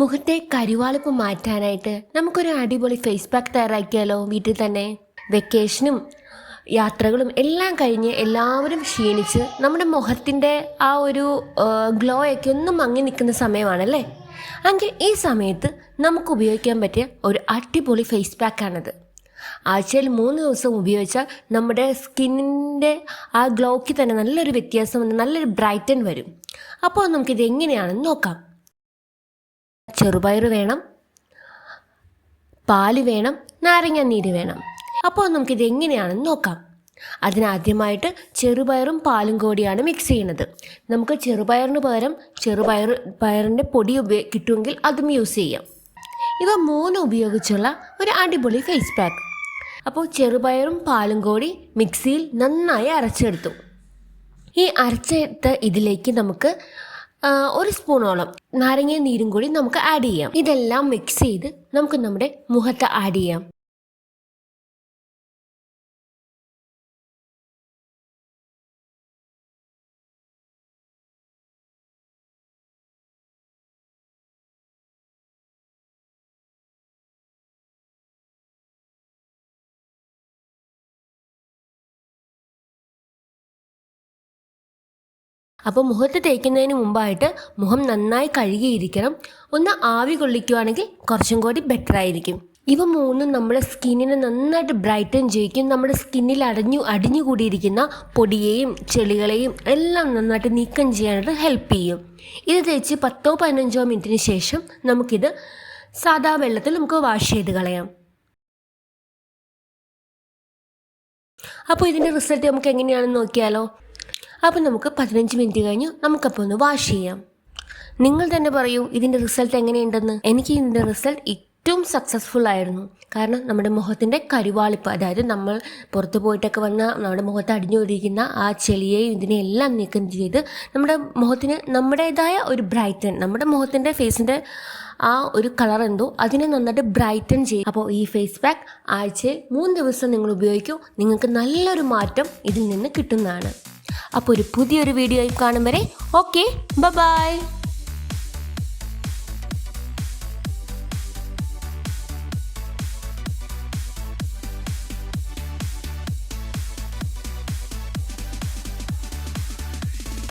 മുഖത്തെ കരുവാളിപ്പ് മാറ്റാനായിട്ട് നമുക്കൊരു അടിപൊളി ഫേസ് പാക്ക് തയ്യാറാക്കിയാലോ വീട്ടിൽ തന്നെ? വെക്കേഷനും യാത്രകളും എല്ലാം കഴിഞ്ഞ് എല്ലാവരും ക്ഷീണിച്ച് നമ്മുടെ മുഖത്തിന്റെ ആ ഒരു ഗ്ലോ ഒക്കെ ഒന്ന് മങ്ങി നിൽക്കുന്ന സമയമാണല്ലേ? എങ്കിൽ ഈ സമയത്ത് നമുക്ക് ഉപയോഗിക്കാൻ പറ്റിയ ഒരു അടിപൊളി ഫേസ് പാക്കാണത് ആഴ്ചയിൽ മൂന്ന് ദിവസം ഉപയോഗിച്ചാൽ നമ്മുടെ സ്കിന്നിന്റെ ആ ഗ്ലോയ്ക്ക് തന്നെ നല്ലൊരു വ്യത്യാസം വന്ന് നല്ലൊരു ബ്രൈറ്റൻ വരും. അപ്പോൾ നമുക്കിത് എങ്ങനെയാണെന്ന് നോക്കാം. ചെറുപയർ വേണം പാൽ വേണം നാരങ്ങ നീര് വേണം. അപ്പോൾ നമുക്കിത് എങ്ങനെയാണെന്ന് നോക്കാം. അതിനാദ്യമായിട്ട് ചെറുപയറും പാലും കൂടിയാണ് മിക്സ് ചെയ്യുന്നത്. നമുക്ക് ചെറുപയറിന് പകരം ചെറുപയർ പയറിന്റെ പൊടി ഉപയോ കിട്ടുമെങ്കിൽ അതും യൂസ് ചെയ്യാം. ഇവ മൂന്ന് ഉപയോഗിച്ചുള്ള ഒരു അടിപൊളി ഫേസ് പാക്ക് അപ്പോൾ ചെറുപയറും പാലും കൂടി മിക്സിയിൽ നന്നായി അരച്ചെടുത്തു. ഈ അരച്ചെടുത്ത ഇതിലേക്ക് നമുക്ക് ഒരു സ്പൂണോളം നാരങ്ങ നീരും കൂടി നമുക്ക് ആഡ് ചെയ്യാം. ഇതെല്ലാം മിക്സ് ചെയ്ത് നമുക്ക് നമ്മുടെ മുഖത്ത് ആഡ് ചെയ്യാം. അപ്പോൾ മുഖത്ത് തേക്കുന്നതിന് മുമ്പായിട്ട് മുഖം നന്നായി കഴുകിയിരിക്കണം. ഒന്ന് ആവി കൊള്ളിക്കുവാണെങ്കിൽ കുറച്ചും കൂടി ബെറ്റർ ആയിരിക്കും. ഇവ മൂന്നും നമ്മുടെ സ്കിന്നിനെ നന്നായിട്ട് ബ്രൈറ്റൻ ചെയ്യിക്കും. നമ്മുടെ സ്കിന്നിൽ അടഞ്ഞു അടിഞ്ഞുകൂടിയിരിക്കുന്ന പൊടിയെയും ചെളികളെയും എല്ലാം നന്നായിട്ട് നീക്കം ചെയ്യാനായിട്ട് ഹെൽപ്പ് ചെയ്യും. ഇത് തേച്ച് പത്തോ പതിനഞ്ചോ മിനിറ്റിന് ശേഷം നമുക്കിത് സാദാ വെള്ളത്തിൽ നമുക്ക് വാഷ് ചെയ്ത് കളയാം. അപ്പോൾ ഇതിന്റെ റിസൾട്ട് നമുക്ക് എങ്ങനെയാണെന്ന് നോക്കിയാലോ? അപ്പോൾ നമുക്ക് പതിനഞ്ച് മിനിറ്റ് കഴിഞ്ഞ് നമുക്കപ്പോൾ ഒന്ന് വാഷ് ചെയ്യാം. നിങ്ങൾ തന്നെ പറയൂ ഇതിന്റെ റിസൾട്ട് എങ്ങനെയുണ്ടെന്ന്. എനിക്ക് ഇതിന്റെ റിസൾട്ട് ഏറ്റവും സക്സസ്ഫുൾ ആയിരുന്നു. കാരണം നമ്മുടെ മുഖത്തിന്റെ കരുവാളിപ്പ് അതായത് നമ്മൾ പുറത്ത് പോയിട്ടൊക്കെ വന്ന നമ്മുടെ മുഖത്ത് അടിഞ്ഞൊരിക്കുന്ന ആ ചെളിയെയും ഇതിനെയെല്ലാം നീക്കം ചെയ്ത് നമ്മുടെ മുഖത്തിന് നമ്മുടേതായ ഒരു ബ്രൈറ്റൻ നമ്മുടെ മുഖത്തിന്റെ ഫേസിന്റെ ആ ഒരു കളർ എന്തോ അതിനെ നന്നായിട്ട് ബ്രൈറ്റൻ ചെയ്യും. അപ്പോൾ ഈ ഫേസ് പാക്ക് ആഴ്ചയിൽ മൂന്ന് ദിവസം നിങ്ങൾ ഉപയോഗിക്കൂ. നിങ്ങൾക്ക് നല്ലൊരു മാറ്റം ഇതിൽ നിന്ന് കിട്ടുന്നതാണ്. അപ്പോൾ ഒരു പുതിയൊരു വീഡിയോ കാണും വരെ. Okay bye